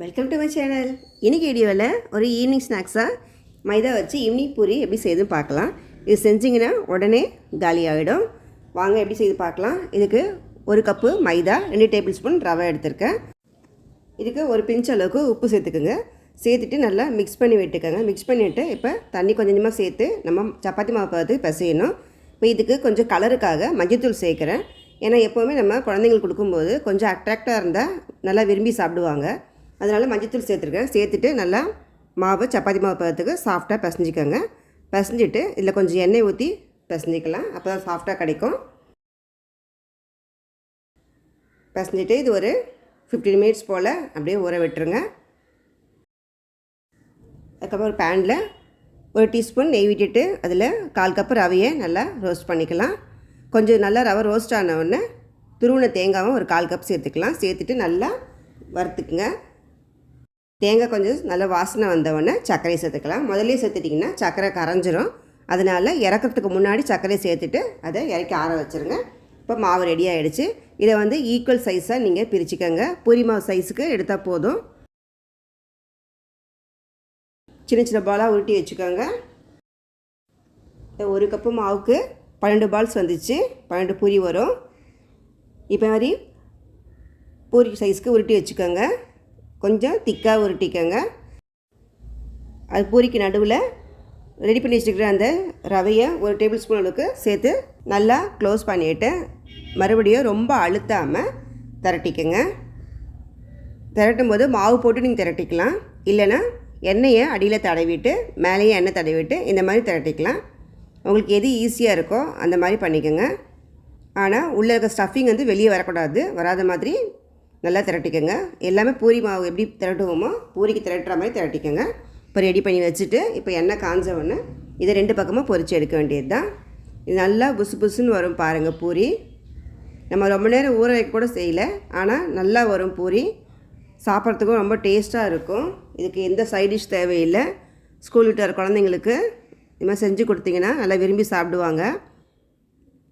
Welcome to my channel இன்னைக்கு வீடியோவில் ஒரு ஈவினிங் ஸ்நாக்ஸாக மைதா வச்சு ஈவினிங் பூரி எப்படி செய்யுதுன்னு பார்க்கலாம். இது செஞ்சிங்கன்னா உடனே காலி ஆகிடும் வாங்க எப்படி செய்து பார்க்கலாம். இதுக்கு ஒரு கப்பு மைதா ரெண்டு டேபிள் ஸ்பூன் ரவை எடுத்திருக்கேன். இதுக்கு ஒரு பிஞ்ச் அளவுக்கு உப்பு சேர்த்துக்குங்க. சேர்த்துட்டு நல்லா மிக்ஸ் பண்ணி விட்டுக்கோங்க. மிக்ஸ் பண்ணிவிட்டு இப்போ தண்ணி கொஞ்சம் கொஞ்சமாக சேர்த்து நம்ம சப்பாத்தி மாவு பார்த்து பிசையணும். இப்போ இதுக்கு கொஞ்சம் கலருக்காக மஞ்சத்தூள் சேர்க்குறேன். ஏன்னா எப்போவுமே நம்ம குழந்தைங்களுக்கு கொடுக்கும்போது கொஞ்சம் அட்ராக்டாக இருந்தால் நல்லா விரும்பி சாப்பிடுவாங்க. அதனால் மஞ்சத்தூள் சேர்த்துருக்கேன். சேர்த்துட்டு நல்லா மாவு சப்பாத்தி மாவு பதத்துக்கு சாஃப்டாக பிசைஞ்சிக்கோங்க. பிசைஞ்சிட்டு இதில் கொஞ்சம் எண்ணெய் ஊற்றி பிசைஞ்சிக்கலாம். அப்போ தான் சாஃப்டாக கிடைக்கும். பிசைஞ்சிட்டு இது ஒரு ஃபிஃப்டீன் மினிட்ஸ் போல் அப்படியே ஊற விட்டுருங்க. அதுக்கப்புறம் ஒரு பேனில் ஒரு டீஸ்பூன் நெய் விட்டுட்டு அதில் கால் கப்பு ரவையை நல்லா ரோஸ்ட் பண்ணிக்கலாம். கொஞ்சம் நல்லா ரவை ரோஸ்ட் ஆனவுடனே துருவின தேங்காவும் ஒரு கால் கப் சேர்த்துக்கலாம். சேர்த்துட்டு நல்லா வறுத்துக்குங்க. தேங்காய் கொஞ்சம் நல்லா வாசனை வந்தவொடனே சர்க்கரையை சேர்த்துக்கலாம். முதல்ல சேர்த்துட்டிங்கன்னா சர்க்கரை கரைஞ்சிரும். அதனால் இறக்கிறதுக்கு முன்னாடி சர்க்கரையை சேர்த்துட்டு அதை இறக்கி ஆற வச்சுருங்க. இப்போ மாவு ரெடி ஆகிடுச்சு இதை வந்து ஈக்குவல் சைஸாக நீங்கள் பிரிச்சுக்கோங்க. பூரி மாவு சைஸுக்கு எடுத்தால் போதும். சின்ன சின்ன பாலாக உருட்டி வச்சுக்கோங்க. ஒரு கப்பு மாவுக்கு பன்னெண்டு பால்ஸ் வந்துச்சு. பன்னெண்டு பூரி வரும். இப்போ மாதிரி பூரி சைஸ்க்கு உருட்டி வச்சுக்கோங்க. கொஞ்சம் திக்காக உருட்டிக்கோங்க. அது பூரிக்கு நடுவில் ரெடி பண்ணி வச்சுருக்கிற அந்த ரவையை ஒரு டேபிள் ஸ்பூன் அளவுக்கு சேர்த்து நல்லா க்ளோஸ் பண்ணிவிட்டு மறுபடியும் ரொம்ப அழுத்தாமல் திரட்டிக்கோங்க. திரட்டும் போது மாவு போட்டு நீங்கள் திரட்டிக்கலாம். இல்லைன்னா எண்ணெயை அடியில் தடவிட்டு மேலேயே எண்ணெய் தடவிட்டு இந்த மாதிரி திரட்டிக்கலாம். உங்களுக்கு எது ஈஸியாக இருக்கோ அந்த மாதிரி பண்ணிக்கோங்க. ஆனால் உள்ளே இருக்க ஸ்டஃபிங் வந்து வெளியே வரக்கூடாது. வராத மாதிரி நல்லா திரட்டிக்கோங்க. எல்லாமே பூரி மாவு எப்படி திரட்டுவோமோ பூரிக்கு திரட்டுற மாதிரி திரட்டிக்கோங்க. இப்போ ரெடி பண்ணி வச்சுட்டு இப்போ எண்ணெய் காஞ்ச உடனே இதை ரெண்டு பக்கமாக பொறிச்சு எடுக்க வேண்டியது தான் இது நல்லா புசு புசுன்னு வரும் பாருங்கள் பூரி. நம்ம ரொம்ப நேரம் ஊற வைக்க கூட செய்யலை ஆனால் நல்லா வரும் பூரி. சாப்பிட்றதுக்கும் ரொம்ப டேஸ்ட்டாக இருக்கும். இதுக்கு எந்த சைட் டிஷ் தேவையில்லை. ஸ்கூல் விட்டு வர குழந்தைங்களுக்கு இது மாதிரி செஞ்சு கொடுத்தீங்கன்னா நல்லா விரும்பி சாப்பிடுவாங்க.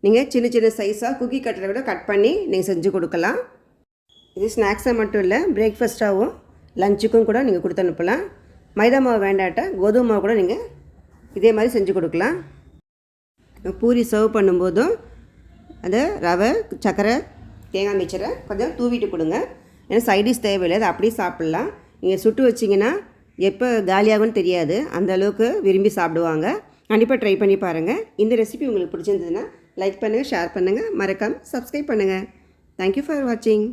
நீங்கள் சின்ன சின்ன சைஸாக குக்கி கட்டரை விட கட் பண்ணி நீங்கள் செஞ்சு கொடுக்கலாம். இது ஸ்நாக்ஸாக மட்டும் இல்லை பிரேக்ஃபாஸ்ட்டாகவும் லஞ்சுக்கும் கூட நீங்கள் கொடுத்து அனுப்பலாம். மைதா மாவு வேண்டாட்ட கோதுமை மாவு கூட நீங்கள் இதே மாதிரி செஞ்சு கொடுக்கலாம். பூரி சர்வ் பண்ணும்போதும் அதை ரவை சர்க்கரை தேங்காய் மிச்சரை கொஞ்சம் தூவிட்டு கொடுங்க. ஏன்னா சைடிஷ் தேவையில்லை அதை அப்படியே சாப்பிட்லாம். நீங்கள் சுட்டு வச்சிங்கன்னா எப்போ காலியாகும்னு தெரியாது. அந்த அளவுக்கு விரும்பி சாப்பிடுவாங்க. கண்டிப்பாக ட்ரை பண்ணி பாருங்கள் இந்த ரெசிபி உங்களுக்கு பிடிச்சிருந்ததுன்னா லைக் பண்ணுங்கள் ஷேர் பண்ணுங்கள் மறக்காமல் சப்ஸ்கிரைப் பண்ணுங்கள் தேங்க்யூ ஃபார் வாட்சிங்